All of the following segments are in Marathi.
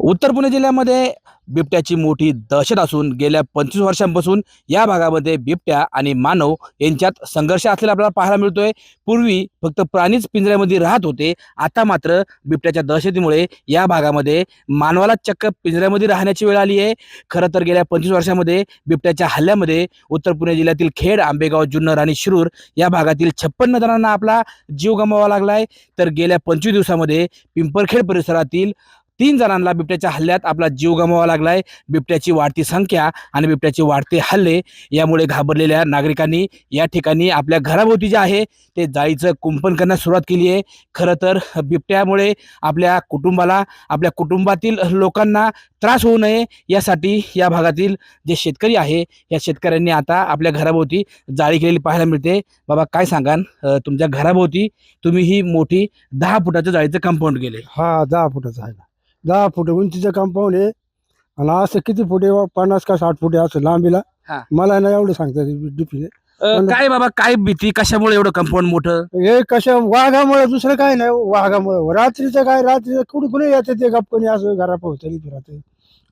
उत्तर पुणे जिल्ह्यामध्ये बिबट्याची मोठी दहशत असून गेल्या पंचवीस वर्षांपासून या भागामध्ये बिबट्या आणि मानव यांच्यात संघर्ष असलेला आपल्याला पाहायला मिळतोय. पूर्वी फक्त प्राणीच पिंजऱ्यामध्ये राहत होते. आता मात्र बिबट्याच्या दहशतीमुळे या भागामध्ये मानवाला चक्क पिंजऱ्यामध्ये राहण्याची वेळ आली आहे. खरं तर गेल्या पंचवीस वर्षामध्ये बिबट्याच्या हल्ल्यामध्ये उत्तर पुणे जिल्ह्यातील खेड आंबेगाव जुन्नर आणि शिरूर या भागातील छप्पन्न जणांना आपला जीव गमवावा लागलाय. तर गेल्या पंचवीस दिवसामध्ये पिंपरखेड परिसरातील तीन जणांना बिबट्याच्या हल्ल्यात आपला जीव गमवावा लागलाय. बिबट्याची वाढती संख्या आणि बिबट्याचे वाढते हल्ले यामुळे घाबरलेल्या नागरिकांनी या ठिकाणी आपल्या घराभोवती जे आहे ते जाळीचं कुंपण करण्यास सुरुवात केली आहे. खरं तर बिबट्यामुळे आपल्या कुटुंबाला आपल्या कुटुंबातील लोकांना त्रास होऊ नये यासाठी या भागातील जे शेतकरी आहे या शेतकऱ्यांनी आता आपल्या घराभोवती जाळी केलेली पाहायला मिळते. बाबा काय सांगाल? तुमच्या घराभोवती तुम्ही ही मोठी दहा फुटाचं जाळीचं कंपाऊंड केले हा दहा फुटाचा आहे दहा फुट उंचीचं कंपाऊंड आहे. आणि असं किती फुट आहे? पन्नास का साठ फुट असं लांबीला. हा. मला नाही एवढं सांगता डिपी अं, काय बाबा काय भीती? कशामुळे एवढं कंपाऊंड मोठं? हे कशा वाघामुळे दुसरं काय नाही वाघामुळे. रात्रीचं काय? रात्रीचं कुणी कुणी येते ते गप्पनी असं घरा पोहोचली फिरत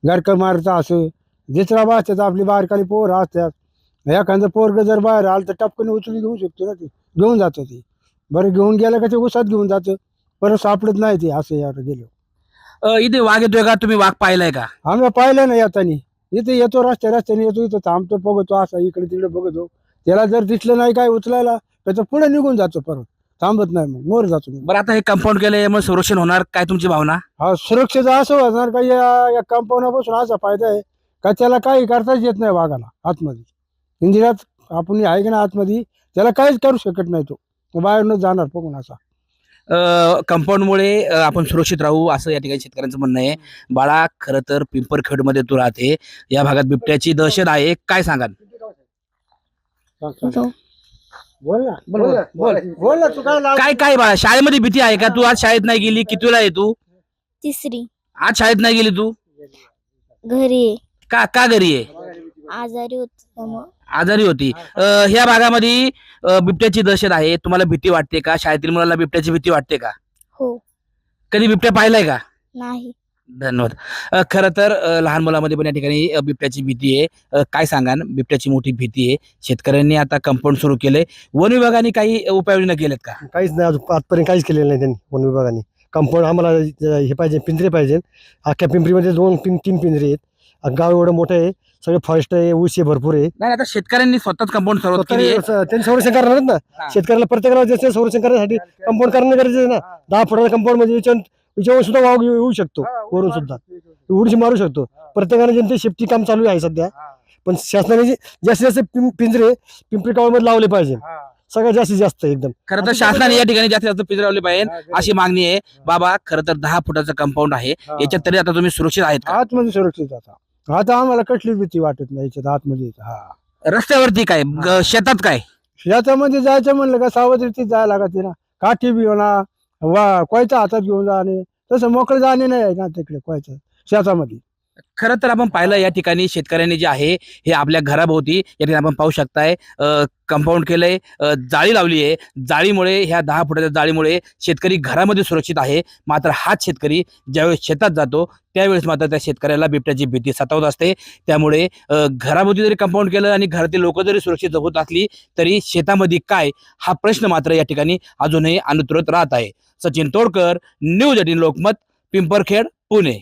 गरक मारतं असं. जिचरा असतात आपली बारकाली पोर असतात. एखादं पोरग जर बाहेर आलं तर टपकन उचलून घेऊ शकतो ना ते. घेऊन जातं ते. बरं घेऊन गेलं का ते उसात घेऊन जातं. परत सापडत नाही ते असं यार गेलो. अं, इथे वाघ येतोय का? तुम्ही वाघ पाहिलाय का? आम्ही पाहिलं ना येतानी. इथे येतो रस्त्या रस्त्याने येतो इथं थांबतो बघतो असा इकडे तिकडे बघतो. त्याला जर दिसलं नाही काय उचलायला त्याचं पुढे निघून जातो परत. थांबत नाही मग मोर जातो मग. बरं आता हे कंपाऊंड केलंय मग संरक्षण होणार काय तुमची भावना? हा सुरक्षेचं असं होणार का या या कंपाऊंडापासून असा फायदा आहे का त्याला काही करताच येत नाही वाघाला आतमध्ये. इंदिरात आपण आहे की ना आतमध्ये त्याला काहीच करू शकत नाही तो. तो बाहेरनं जाणार बघून असा. कंपाऊंडमुळे आपण सुरक्षित राहू असं या ठिकाणी शेतकऱ्यांचं म्हणणं आहे. बाळा खरं तर पिंपरखेडमध्ये तू राहते. या भागात बिबट्याची दहशत आहे. काय सांगाल? काय काय काय बाळा? शाळेमध्ये भीती आहे का तू? आज शाळेत नाही गेली कितवीला आहे तू? तिसरी. आज शाळेत नाही गेली तू? घरी. का का घरी आहे? आजारी होत त्यामुळं आजारी होती. अं, ह्या भागामध्ये अं, बिबट्याची दहशत आहे. तुम्हाला भीती वाटते का? शाळेतील मुलांना बिबट्याची भीती वाटते का? हो. कधी बिबट्या पाहिलाय का? नाही. धन्यवाद. अ, खरं तर अ, लहान मुलामध्ये पण या ठिकाणी अ, बिबट्याची भीती आहे. अ, काय सांगाल बिबट्याची मोठी भीती आहे. शेतकऱ्यांनी आता कंपाऊंड सुरू केलंय. वन विभागाने काही उपाययोजना केल्यात का? काहीच नाही अजून. आजपर्यंत काहीच केलेलं नाही त्यांनी वन विभागाने. कंपाऊंड आम्हाला हे पाहिजे पिंजरे पाहिजे अख्ख्या पिंपरीमध्ये दोन तीन तीन पिंजरे आहेत. गाव एवढं मोठं आहे सगळे फॉरेस्ट आहे ऊस आहे भरपूर आहे. नाही आता शेतकऱ्यांनी स्वतःच कंपाऊंड सुरुवात केली आहे. स्वतः त्यांनी संरक्षण करणार. ना. शेतकऱ्याला प्रत्येकाला जसं संरक्षण करण्यासाठी कंपाऊंड करणं गरजेचं आहे ना. दहा फुटाचा कंपाऊंड म्हणजे याच्यावर याच्यावर सुद्धा वाव येऊ येऊ शकतो वरून सुद्धा. उडशी मारू शकतो. प्रत्येकाने जनते शेपटी काम चालू आहे सध्या पण शासनाने जे- जास्तीत जास्त पिं- पिंजरे पिंपरी गावामध्ये लावले पाहिजे. सगळ्यात जास्तीत जास्त एकदम. खरं तर शासनाने या ठिकाणी जास्तीत जास्त पिंजरे लावले पाहिजे अशी मागणी आहे. बाबा खरं तर दहा फुटाचं कंपाऊंड आहे. याच्यात तरी आता तुम्ही सुरक्षित आहेत का? आतमध्ये सुरक्षित आता. आता आम्हाला कसली भीती वाटत नाही याच्यात आतमध्ये हा. रस्त्यावरती काय? ग- शेतात काय? शेतामध्ये जायचं म्हणलं का सावधरीतीच जायला लागते ना? काठी बी म्हणा वा कोयता हातात घेऊन जाणे. तसं मोकळं जाणे नाही आहे ना तिकडे कोयचं शेतामध्ये. खरं तर आपण पाहिलं या ठिकाणी शेतकऱ्यांनी जे आहे हे आपल्या घराभोवती या ठिकाणी आपण पाहू शकताय. कंपाऊंड केलंय जाळी लावली आहे. जाळीमुळे ह्या दहा फुटाच्या जाळीमुळे शेतकरी घरामध्ये सुरक्षित आहे. मात्र हाच शेतकरी ज्यावेळेस शेतात जातो त्यावेळेस मात्र त्या शेतकऱ्याला बिबट्याची भीती सतावत असते. त्यामुळे घराभोवती जरी कंपाऊंड केलं आणि घरातील लोक जरी सुरक्षित होत असली तरी शेतामध्ये काय हा प्रश्न मात्र या ठिकाणी अजूनही अनुत्तरित राहत आहे. Sachin Todkar news eighteen Lokmat Pimparkhed Pune.